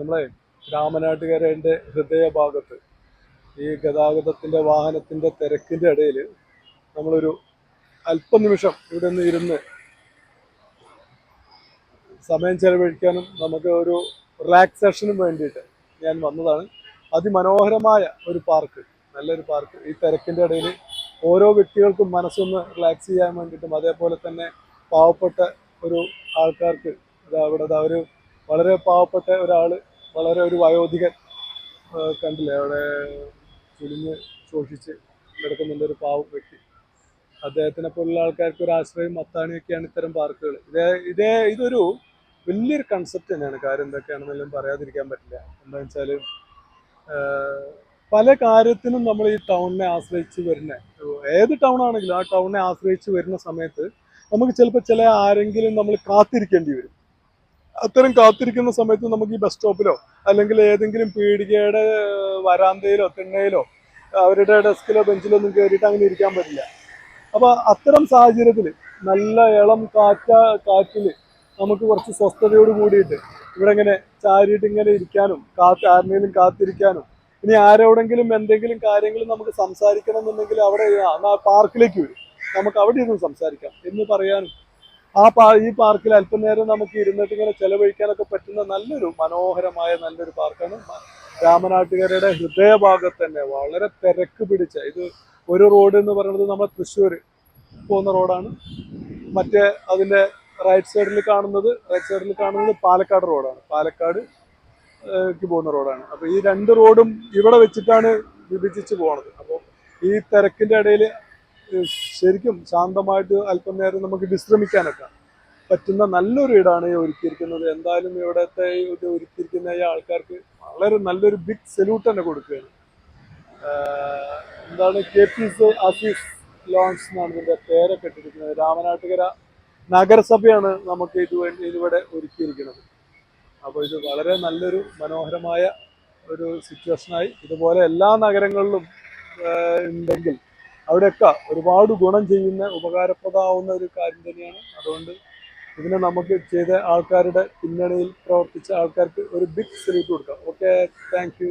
നമ്മളെ രാമനാട്ടുകാരന്റെ ഹൃദയഭാഗത്ത് ഈ ഗതാഗതത്തിന്റെ വാഹനത്തിന്റെ തിരക്കിന്റെ ഇടയിൽ നമ്മളൊരു അല്പനിമിഷം ഇവിടെ നിന്ന് ഇരുന്ന് സമയം ചെലവഴിക്കാനും നമുക്ക് ഒരു റിലാക്സേഷനും വേണ്ടിയിട്ട് ഞാൻ വന്നതാണ്. അതിമനോഹരമായ ഒരു പാർക്ക് നല്ലൊരു പാർക്ക് ഈ തിരക്കിന്റെ ഇടയിൽ ഓരോ വ്യക്തികൾക്കും മനസ്സൊന്ന് റിലാക്സ് ചെയ്യാൻ വേണ്ടിയിട്ടും അതേപോലെ തന്നെ പാവപ്പെട്ട ഒരു ആൾക്കാർക്ക് അവിടെ ഒരു വളരെ പാവപ്പെട്ട ഒരാൾ വളരെ ഒരു വയോധികൻ കണ്ടില്ലേ? അവിടെ ചുളിഞ്ഞ് ശോഷിച്ച് കിടക്കുന്നുണ്ട് ഒരു പാവം വ്യക്തി. അദ്ദേഹത്തിനെ പോലുള്ള ആൾക്കാർക്ക് ഒരു ആശ്രയം മത്താണിയൊക്കെയാണ് ഇത്തരം പാർക്കുകൾ. ഇതേ ഇതേ ഇതൊരു വലിയൊരു കൺസെപ്റ്റ് തന്നെയാണ്. കാര്യം എന്തൊക്കെയാണെന്നെല്ലാം പറയാതിരിക്കാൻ പറ്റില്ല. എന്താ വെച്ചാൽ പല കാര്യത്തിനും നമ്മൾ ഈ ടൗണിനെ ആശ്രയിച്ച് വരുന്ന. ഏത് ടൗൺ ആണെങ്കിലും ആ ടൗണിനെ ആശ്രയിച്ച് വരുന്ന സമയത്ത് നമുക്ക് ചിലപ്പോൾ ചില ആരെങ്കിലും നമ്മൾ കാത്തിരിക്കേണ്ടി വരും. അത്തരം കാത്തിരിക്കുന്ന സമയത്ത് നമുക്ക് ഈ ബസ് സ്റ്റോപ്പിലോ അല്ലെങ്കിൽ ഏതെങ്കിലും പീടികയുടെ വരാന്തയിലോ തിണ്ണയിലോ അവരുടെ ഡെസ്കിലോ ബെഞ്ചിലോ ഒന്നും കയറിയിട്ട് അങ്ങനെ ഇരിക്കാൻ പറ്റില്ല. അപ്പൊ അത്തരം സാഹചര്യത്തിൽ നല്ല ഇളം കാറ്റ കാറ്റിൽ നമുക്ക് കുറച്ച് സ്വസ്ഥതയോട് കൂടിയിട്ട് ഇവിടെ ഇങ്ങനെ ചാരിയിട്ട് ഇങ്ങനെ ഇരിക്കാനും കാത്ത് ആരുടെയും കാത്തിരിക്കാനും ഇനി ആരോടെങ്കിലും എന്തെങ്കിലും കാര്യങ്ങൾ നമുക്ക് സംസാരിക്കണം എന്നുണ്ടെങ്കിൽ അവിടെ പാർക്കിലേക്ക് വരും. നമുക്ക് അവിടെ ഇരുന്ന് സംസാരിക്കാം. എന്ന് പറയാനും ആ പാ ഈ പാർക്കിൽ അല്പനേരം നമുക്ക് ഇരുന്നിട്ട് ഇങ്ങനെ ചെലവഴിക്കാനൊക്കെ പറ്റുന്ന നല്ലൊരു മനോഹരമായ നല്ലൊരു പാർക്കാണ്. രാമനാട്ടുകരയുടെ ഹൃദയഭാഗത്ത് തന്നെ വളരെ തിരക്ക് പിടിച്ച ഇത് ഒരു റോഡ് എന്ന് പറയുന്നത് നമ്മുടെ തൃശ്ശൂർ പോകുന്ന റോഡാണ്. മറ്റേ അതിന്റെ റൈറ്റ് സൈഡിൽ കാണുന്നത് റൈറ്റ് സൈഡിൽ കാണുന്നത് പാലക്കാട് റോഡാണ്. പാലക്കാട് ക്ക് പോകുന്ന റോഡാണ്. അപ്പോൾ ഈ രണ്ട് റോഡും ഇവിടെ വെച്ചിട്ടാണ് വിഭജിച്ച് പോകുന്നത് അപ്പോൾ ഈ തിരക്കിന്റെ ഇടയിൽ ശരിക്കും ശാന്തമായിട്ട് അല്പം നേരം നമുക്ക് വിശ്രമിക്കാനൊക്കെ പറ്റുന്ന നല്ലൊരു ഇടാണ് ഈ ഒരുക്കിയിരിക്കുന്നത്. എന്തായാലും ഇവിടത്തെ ഇത് ഒരുക്കിയിരിക്കുന്ന ഈ ആൾക്കാർക്ക് വളരെ നല്ലൊരു ബിഗ് സല്യൂട്ട് തന്നെ കൊടുക്കുകയാണ്. എന്താണ് K P C office lawns എന്നാണ് ഇതിന്റെ പേരൊക്കെ ഇട്ടിരിക്കുന്നത്. രാമനാട്ടുകര നഗരസഭയാണ് നമുക്ക് ഇത് വേണ്ടി ഇതിവിടെ ഒരുക്കിയിരിക്കുന്നത്. അപ്പോൾ ഇത് വളരെ നല്ലൊരു മനോഹരമായ ഒരു സിറ്റുവേഷനായി ഇതുപോലെ എല്ലാ നഗരങ്ങളിലും ഉണ്ടെങ്കിൽ അവിടെയൊക്കെ ഒരുപാട് ഗുണം ചെയ്യുന്ന ഉപകാരപ്രദമാവുന്ന ഒരു കാര്യം തന്നെയാണ്. അതുകൊണ്ട് ഇതിനെ നമുക്ക് ചെയ്ത ആൾക്കാരുടെ പിന്നണിയിൽ പ്രവർത്തിച്ച ആൾക്കാർക്ക് ഒരു ബിഗ് സല്യൂട്ട് കൊടുക്കാം. Okay thank